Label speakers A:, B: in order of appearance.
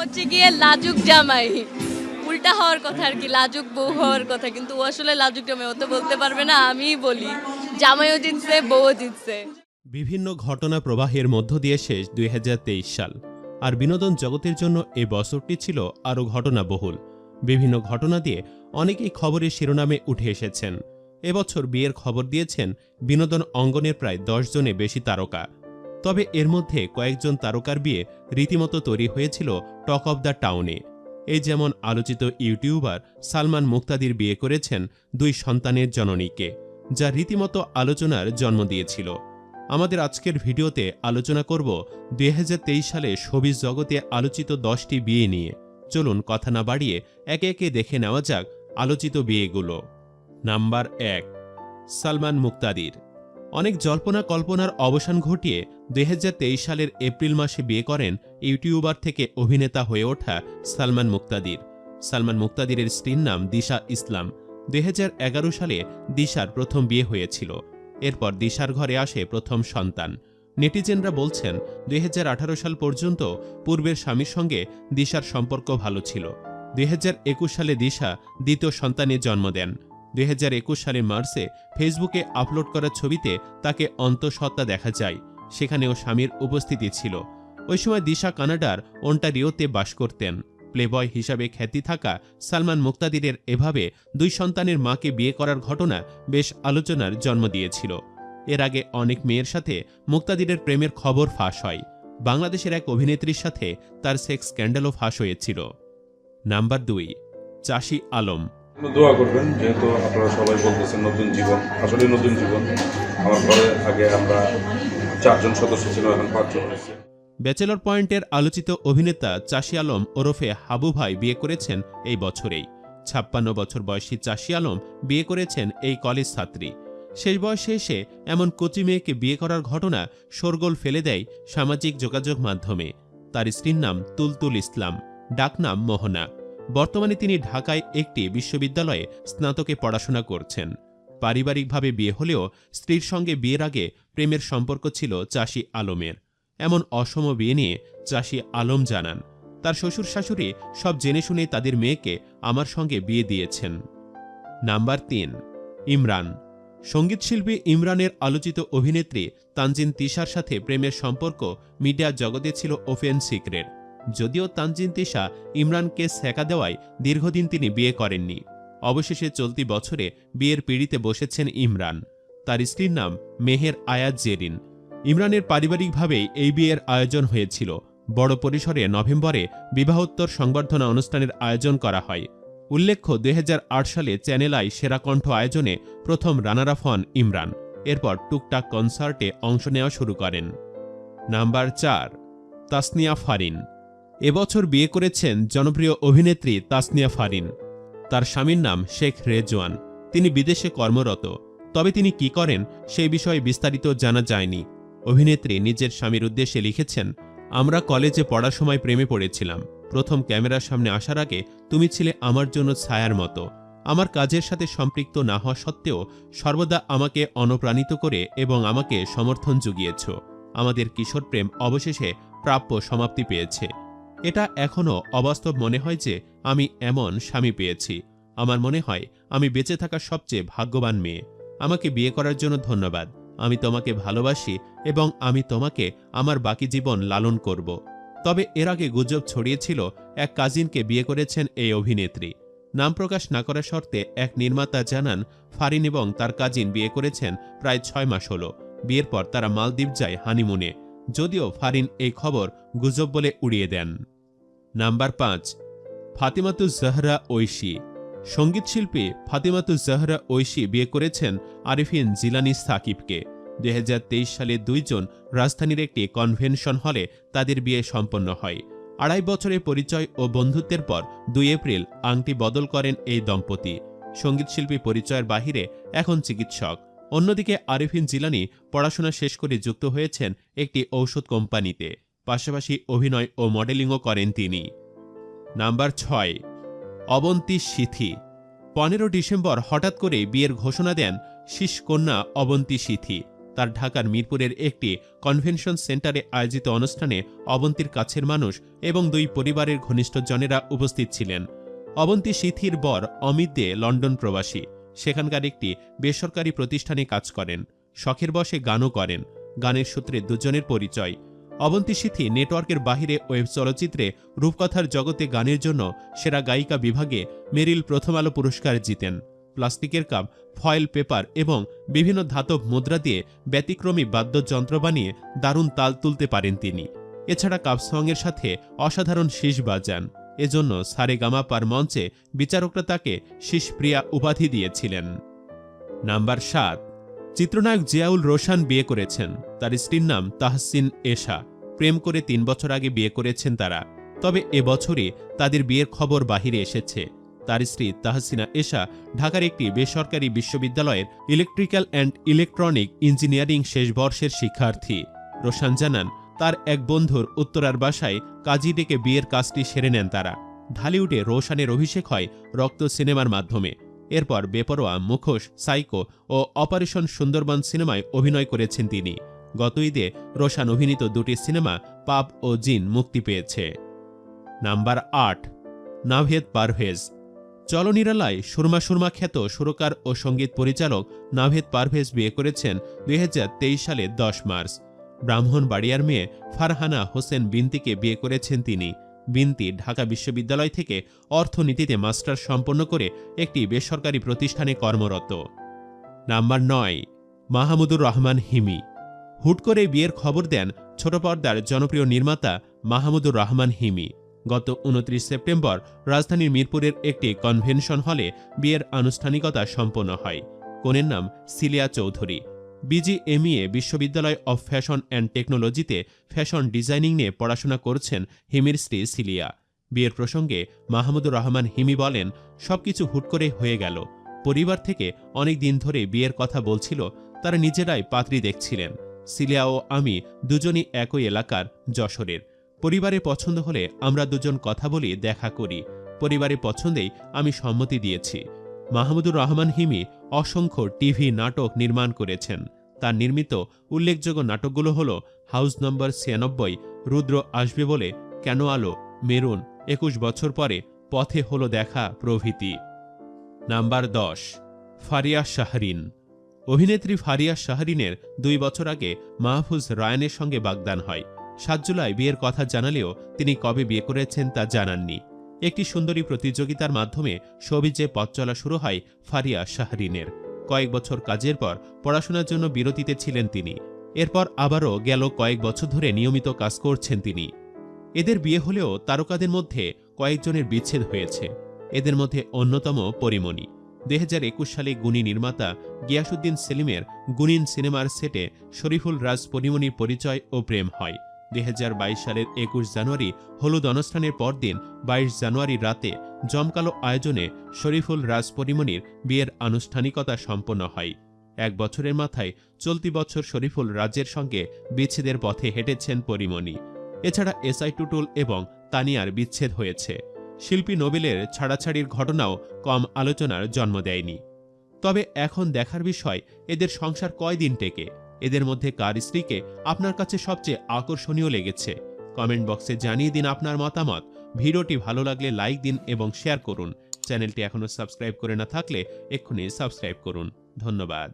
A: হচ্ছে গিয়ে লাজুক জামাই। উল্টা হওয়ার কথা আর কি, লাজুক বউ হওয়ার কথা। কিন্তু ও আসলে লাজুক জামাই, ও তো বলতে পারবে না, আমিই বলি। জামাইও জিতছে, বউও জিতছে।
B: বিভিন্ন ঘটনা প্রবাহের মধ্য দিয়ে শেষ দুই হাজার তেইশ সাল। আর বিনোদন জগতের জন্য এই বছরটি ছিল আরও ঘটনাবহুল। বিভিন্ন ঘটনা দিয়ে অনেকেই খবরের শিরোনামে উঠে এসেছেন। এবছর বিয়ের খবর দিয়েছেন বিনোদন অঙ্গনের প্রায় দশ জনে বেশি তারকা। তবে এর মধ্যে কয়েকজন তারকার বিয়ে রীতিমতো তৈরি হয়েছিল টক অব দ্য টাউনে। এই যেমন আলোচিত ইউটিউবার সালমান মুক্তাদির বিয়ে করেছেন দুই সন্তানের জননীকে, যা রীতিমতো আলোচনার জন্ম দিয়েছিল। আমাদের আজকের ভিডিওতে আলোচনা করব দুই হাজার তেইশ সালে শোবিজ জগতে আলোচিত দশটি বিয়ে নিয়ে। চলুন কথা না বাড়িয়ে একে একে দেখে নেওয়া যাক আলোচিত বিয়েগুলো। নাম্বার এক, সালমান মুক্তাদির। অনেক জল্পনা কল্পনার অবসান ঘটিয়ে দুই হাজার তেইশ সালের এপ্রিল মাসে বিয়ে করেন ইউটিউবার থেকে অভিনেতা হয়ে ওঠা সালমান মুক্তাদির। সালমান মুক্তাদিরের স্ত্রীর নাম দিশা ইসলাম। দুই হাজার এগারো সালে দিশার প্রথম বিয়ে হয়েছিল। এরপর দিশার ঘরে আসে প্রথম সন্তান। নেটিজেনরা বলছেন, দুই হাজার আঠারো সাল পর্যন্ত পূর্বের স্বামীর সঙ্গে দিশার সম্পর্ক ভালো ছিল। দুই হাজার একুশ সালে দিশা দ্বিতীয় সন্তানের জন্ম দেন। দুই হাজার একুশ সালের মার্চে ফেসবুকে আপলোড করা ছবিতে তাকে অন্তঃসত্ত্বা দেখা যায়। সেখানেও স্বামীর উপস্থিতি ছিল। ওই সময় দিশা কানাডার ওন্টারিওতে বাস করতেন। প্লেবয় হিসাবে খ্যাতি থাকা সালমান মুক্তাদিরের এভাবে দুই সন্তানের মাকে বিয়ে করার ঘটনা বেশ আলোচনার জন্ম দিয়েছিল। এর আগে অনেক মেয়ের সাথে মুক্তাদিরের প্রেমের খবর ফাঁস হয়। বাংলাদেশের এক অভিনেত্রীর সাথে তার সেক্স স্ক্যান্ডালও ফাঁস হয়েছিল। নাম্বার দুই, চাষি আলম।
C: দোয়া করবেন, যেহেতু আপনারা সবাই বলতেছেন নতুন জীবন আসলে নতুন জীবন। আমার ঘরে আগে আমরা চারজন সদস্য ছিল, এখন পাঁচজন হয়েছে।
B: ব্যাচেলর পয়েন্টের আলোচিত অভিনেতা চাষি আলম ওরফে হাবু ভাই বিয়ে করেছেন এই বছরেই। ছাপ্পান্ন বছর বয়সী চাষি আলম বিয়ে করেছেন এই কলেজ ছাত্রী। শেষ বয়সে এসে এমন কচি মেয়েকে বিয়ে করার ঘটনা শোরগোল ফেলে দেয় সামাজিক যোগাযোগ মাধ্যমে। তার স্ত্রীর নাম তুলতুল ইসলাম, ডাকনাম মোহনা। বর্তমানে তিনি ঢাকায় একটি বিশ্ববিদ্যালয়ে স্নাতকে পড়াশোনা করছেন। পারিবারিকভাবে বিয়ে হলেও স্ত্রীর সঙ্গে বিয়ের আগে প্রেমের সম্পর্ক ছিল চাষি আলমের। এমন অসম বিয়ে নিয়ে চাষি আলম জানান, তার শ্বশুর শাশুড়ি সব জেনে শুনে তাদের মেয়েকে আমার সঙ্গে বিয়ে দিয়েছেন। নাম্বার তিন, ইমরান সঙ্গীতশিল্পী ইমরানের আলোচিত অভিনেত্রী তানজিন তিশার সাথে প্রেমের সম্পর্ক মিডিয়া জগতে ছিল ওপেন সিক্রেট। যদিও তানজিন তিশা ইমরানকে সেকা দেওয়ায় দীর্ঘদিন তিনি বিয়ে করেননি। অবশেষে চলতি বছরে বিয়ের পিড়িতে বসেছেন ইমরান। তার স্ত্রীর নাম মেহের আয়াত জেরিন। ইমরানের পারিবারিকভাবেই এই বিয়ের আয়োজন হয়েছিল। বড় পরিসরে নভেম্বরে বিবাহোত্তর সংবর্ধনা অনুষ্ঠানের আয়োজন করা হয়। উল্লেখ্য, দুই হাজার আট সালে চ্যানেল আই সেরা কণ্ঠ আয়োজনে প্রথম রানার হন ইমরান। এরপর টুকটাক কনসার্টে অংশ নেওয়া শুরু করেন। নাম্বার চার, তাসনিয়া ফারিন। এবছর বিয়ে করেছেন জনপ্রিয় অভিনেত্রী তাসনিয়া ফারিন। তার স্বামীর নাম শেখ রেজওয়ান। তিনি বিদেশে কর্মরত। তবে তিনি কি করেন সেই বিষয়ে বিস্তারিত জানা যায়নি। অভিনেত্রী নিজের স্বামীর উদ্দেশ্যে লিখেছেন, আমরা কলেজে পড়ার সময় প্রেমে পড়েছিলাম। প্রথম ক্যামেরার সামনে আসার আগে তুমি ছিলে আমার জন্য ছায়ার মতো। আমার কাজের সাথে সম্পৃক্ত না হওয়া সত্ত্বেও সর্বদা আমাকে অনুপ্রাণিত করে এবং আমাকে সমর্থন জুগিয়েছ। আমাদের কিশোর প্রেম অবশেষে প্রাপ্য সমাপ্তি পেয়েছে। এটা এখনও অবাস্তব মনে হয় যে আমি এমন স্বামী পেয়েছি। আমার মনে হয় আমি বেঁচে থাকা সবচেয়ে ভাগ্যবান মেয়ে। আমাকে বিয়ে করার জন্য ধন্যবাদ। আমি তোমাকে ভালোবাসি এবং আমি তোমাকে আমার বাকি জীবন লালন করব। তবে এর আগে গুজব ছড়িয়েছিল এক কাজিনকে বিয়ে করেছেন এই অভিনেত্রী। নাম প্রকাশ না করার শর্তে এক নির্মাতা জানান, ফারিন এবং তার কাজিন বিয়ে করেছেন প্রায় ছয় মাস হল। বিয়ের পর তারা মালদ্বীপ যায় হানিমুনে। যদিও ফারিন এই খবর গুজব বলে উড়িয়ে দেন। নাম্বার পাঁচ, ফাতিমাতু জাহরা ঐশী। সঙ্গীতশিল্পী ফাতিমাতু জাহরা ঐশী বিয়ে করেছেন আরিফিন জিলানি সাকিবকে। দুই হাজার তেইশ সালে দুইজন রাজধানীর একটি কনভেনশন হলে তাদের বিয়ে সম্পন্ন হয়। আড়াই বছরের পরিচয় ও বন্ধুত্বের পর দুই এপ্রিল আংটি বদল করেন এই দম্পতি। সঙ্গীতশিল্পী পরিচয়ের বাহিরে এখন চিকিৎসক। অন্যদিকে আরিফিন জিলানি পড়াশোনা শেষ করে যুক্ত হয়েছেন একটি ঔষধ কোম্পানিতে। পাশাপাশি অভিনয় ও মডেলিংও করেন তিনি। নাম্বার ছয়, অবন্তী সিথি। পনেরো ডিসেম্বর হঠাৎ করে বিয়ের ঘোষণা দেন শিষ কন্যা অবন্তী সিথি। তার ঢাকার মিরপুরের একটি কনভেনশন সেন্টারে আয়োজিত অনুষ্ঠানে অবন্তীর কাছের মানুষ এবং দুই পরিবারের ঘনিষ্ঠজনেরা উপস্থিত ছিলেন। অবন্তী সিথির বর অমিত দে লন্ডন প্রবাসী। সেখানকার একটি বেসরকারি প্রতিষ্ঠানে কাজ করেন। শখের বসে গানও করেন। গানের সূত্রে দুজনের পরিচয়। অবন্তী সিথি নেটওয়ার্কের বাহিরে ওয়েব চলচ্চিত্রে রূপকথার জগতে গানের জন্য সেরা গায়িকা বিভাগে মেরিল প্রথম আলো পুরস্কার জিতেন। প্লাস্টিকের কাপ, ফয়েল পেপার এবং বিভিন্ন ধাতব মুদ্রা দিয়ে ব্যতিক্রমী বাদ্যযন্ত্র বানিয়ে দারুণ তাল তুলতে পারেন তিনি। এছাড়া কাপ সঙ্গের সাথে অসাধারণ শীষ বাজান। এজন্য সারে গামা পার মঞ্চে বিচারকরা তাকে শীষপ্রিয়া উপাধি দিয়েছিলেন। নাম্বার সাত, চিত্রনায়ক জিয়াউল রোশান বিয়ে করেছেন। তার স্ত্রীর নাম তাহসিন এশা। প্রেম করে তিন বছর আগে বিয়ে করেছেন তারা। তবে এবছরই তাদের বিয়ের খবর বাহিরে এসেছে। তার স্ত্রী তাহসিনা এশা ঢাকার একটি বেসরকারি বিশ্ববিদ্যালয়ের ইলেকট্রিক্যাল অ্যান্ড ইলেকট্রনিক ইঞ্জিনিয়ারিং শেষ বর্ষের শিক্ষার্থী। রোশান জানান তার এক বন্ধুর উত্তরার বাসায় কাজী ডেকে বিয়ের কাজটি সেরে নেন তারা। ঢালিউডে রোশানের অভিষেক হয় রক্ত সিনেমার মাধ্যমে। এরপর বেপরোয়া, মুখোশ, সাইকো ও অপারেশন সুন্দরবন সিনেমায় অভিনয় করেছেন তিনি। গত ঈদে রোশান অভিনীত দুটি সিনেমা, পাপ ও জিন, মুক্তি পেয়েছে। নাম্বার আট নাভেদ পারভেজ। চলনিরালায় সুরমা সুরমা খ্যাত সুরকার ও সংগীত পরিচালক নাভেদ পারভেজ বিয়ে করেছেন দুই হাজার তেইশ সালে দশ মার্চ। ব্রাহ্মণবাড়িয়ার মেয়ে ফারহানা হোসেন বিন্তিকে বিয়ে করেছেন তিনি। বিনতি ঢাকা বিশ্ববিদ্যালয় থেকে অর্থনীতিতে মাস্টার সম্পন্ন করে একটি বেসরকারি প্রতিষ্ঠানে কর্মরত। নাম্বার নয়, মাহমুদুর রহমান হিমি। হুট করে বিয়ের খবর দেন ছোট পর্দার জনপ্রিয় নির্মাতা মাহমুদুর রহমান হিমি। গত উনত্রিশ সেপ্টেম্বর রাজধানীর মিরপুরের একটি কনভেনশন হলে বিয়ের আনুষ্ঠানিকতা সম্পন্ন হয়। কনের নাম সিলিয়া চৌধুরী। বিজিএমইএ বিশ্ববিদ্যালয় অব ফ্যাশন অ্যান্ড টেকনোলজিতে ফ্যাশন ডিজাইনিং নিয়ে পড়াশোনা করছেন হিমির স্ত্রী সিলিয়া। বিয়ের প্রসঙ্গে মাহমুদুর রহমান হিমি বলেন, সবকিছু হুট করে হয়ে গেল। পরিবার থেকে অনেক দিন ধরে বিয়ের কথা বলছিল, তারা নিজেরাই পাত্রী দেখছিলেন। সিলিয়া ও আমি দুজনই একই এলাকার, যশোরের। পরিবারে পছন্দ হলে আমরা দুজন কথা বলি, দেখা করি। পরিবারের পছন্দেই আমি সম্মতি দিয়েছি। মাহমুদুর রহমান হিমি অসংখ্য টিভি নাটক নির্মাণ করেছেন। তার নির্মিত উল্লেখযোগ্য নাটকগুলো হল হাউস নম্বর ছিয়ানব্বই, রুদ্র আসবে বলে কেন আলো, মেরুন, একুশ বছর পরে পথে হলো দেখা প্রভৃতি। নাম্বার দশ, ফারিয়া শাহরিন। অভিনেত্রী ফারিয়া শাহরিনের দুই বছর আগে মাহফুজ রায়ানের সঙ্গে বাগদান হয়। সাত জুলাই বিয়ের কথা জানালেও তিনি কবে বিয়ে করেছেন তা জানাননি। একটি সুন্দরী প্রতিযোগিতার মাধ্যমে সবিজে পথ চলা শুরু হয় ফারিয়া শাহরিনের। কয়েক বছর কাজের পর পড়াশোনার জন্য বিরতিতে ছিলেন তিনি। এরপর আবারও গেল কয়েক বছর ধরে নিয়মিত কাজ করছেন তিনি। এদের বিয়ে হলেও তারকাদের মধ্যে কয়েকজনের বিচ্ছেদ হয়েছে। এদের মধ্যে অন্যতম পরিমণি। দুই হাজার একুশ সালে গুণী নির্মাতা গিয়াসুদ্দিন সেলিমের গুনিন সিনেমার সেটে শরীফুল রাজ পরিমণির পরিচয় ও প্রেম হয়। দুই হাজার বাইশ সালের একুশ জানুয়ারি হলুদ অনুষ্ঠানের পরদিন বাইশ জানুয়ারি রাতে জমকালো আয়োজনে শরীফুল রাজ পরিমণির বিয়ের আনুষ্ঠানিকতা সম্পন্ন হয়। এক বছরের মাথায় চলতি বছর শরীফুল রাজের সঙ্গে বিচ্ছেদের পথে হেঁটেছেন পরিমণি। এছাড়া এসআই টুটুল এবং তানিয়ার বিচ্ছেদ হয়েছে। শিল্পী নোবেলের ছাড়াছাড়ির ঘটনাও কম আলোচনার জন্ম দেয়নি। তবে এখন দেখার বিষয়, এদের সংসার কয়দিন টেকে? এদের মধ্যে কার স্ত্রীকে আপনার কাছে সবচেয়ে আকর্ষণীয় লেগেছে? কমেন্ট বক্সে জানিয়ে দিন আপনার মতামত। ভিডিওটি ভালো লাগলে লাইক দিন এবং শেয়ার করুন। চ্যানেলটি এখনও সাবস্ক্রাইব করে না থাকলে এক্ষুনি সাবস্ক্রাইব করুন। ধন্যবাদ।